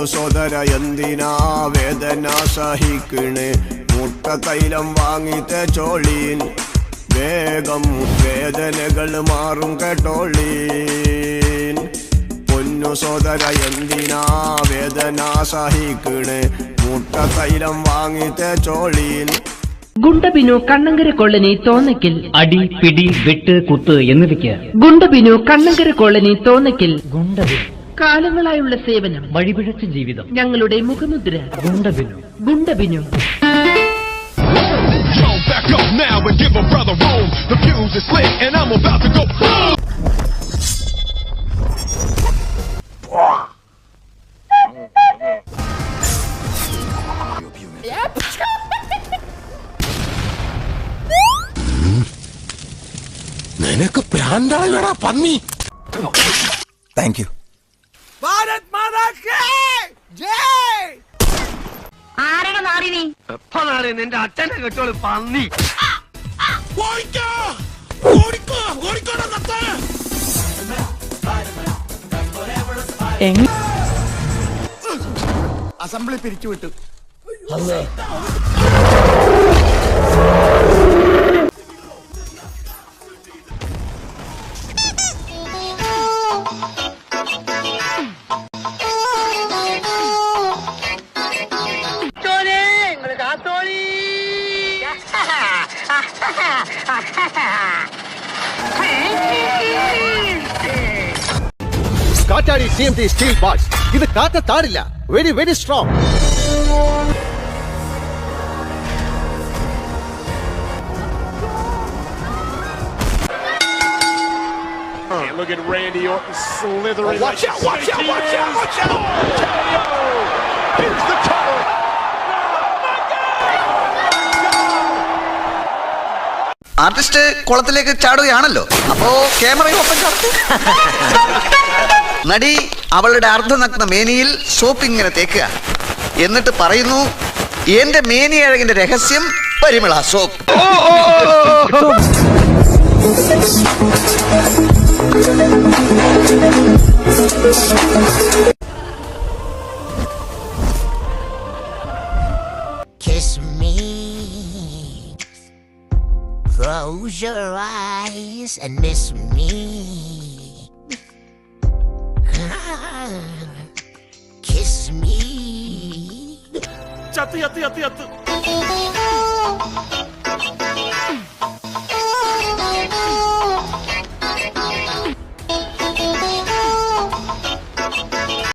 സോദര എന്തിനാ വേദന സഹിക്കണ്? മുട്ട തൈലം വാങ്ങി തേച്ചോളീൻ. വേഗം വേദനകൾ മാറും കേട്ടോളീൻ. പൊന്നു സോദര എന്തിനാ വേദന സഹിക്കണ്? മുട്ട തൈലം വാങ്ങി തേച്ചോളീൻ. ഗുണ്ടബിനു കണ്ണങ്കര കോളനി തോന്നക്കിൽ അടി പിടി വെട്ട് കുത്ത് എന്നിവയ്ക്ക്. ഗുണ്ടബിനു കണ്ണങ്കര കോളനി തോന്നക്കിൽ ഗുണ്ടബിനു കാലങ്ങളായുള്ള സേവനം. വഴിപിഴച്ച ജീവിതം. ഞങ്ങളുടെ മുഖമുദ്ര. ഗുണ്ടബിനു. ഗുണ്ടബിനു. നിനക്ക് പ്രാന്താണ് പന്നി. And give to go boom. നിനക്ക് പ്രാന്താളാ പന്നി നീ ഓടിക്കോ ഓടിക്കോ അസംബ്ലി പിരിച്ചുവിട്ടു കാറ്റാടി T M T steel bars ഇത് കാറ്റ താടില്ല very very strong Look at Randy Orton slithering. Oh, Watch out, watch out, watch out, watch out! Here's the cover. Artist കുളത്തിലേക്ക് ചാടുകയാണല്ലോ അപ്പോ ക്യാമറയും ഒപ്പം ചാടും നടി അവളുടെ അർദ്ധനഗ്ന മേനിയിൽ സോപ്പ് ഇങ്ങനെ തേക്കുക എന്നിട്ട് പറയുന്നു എന്റെ മേനി അഴകിന്റെ രഹസ്യം Parimala soap. Close your eyes and miss me. Kiss me. Çatı yatı yatı yatı.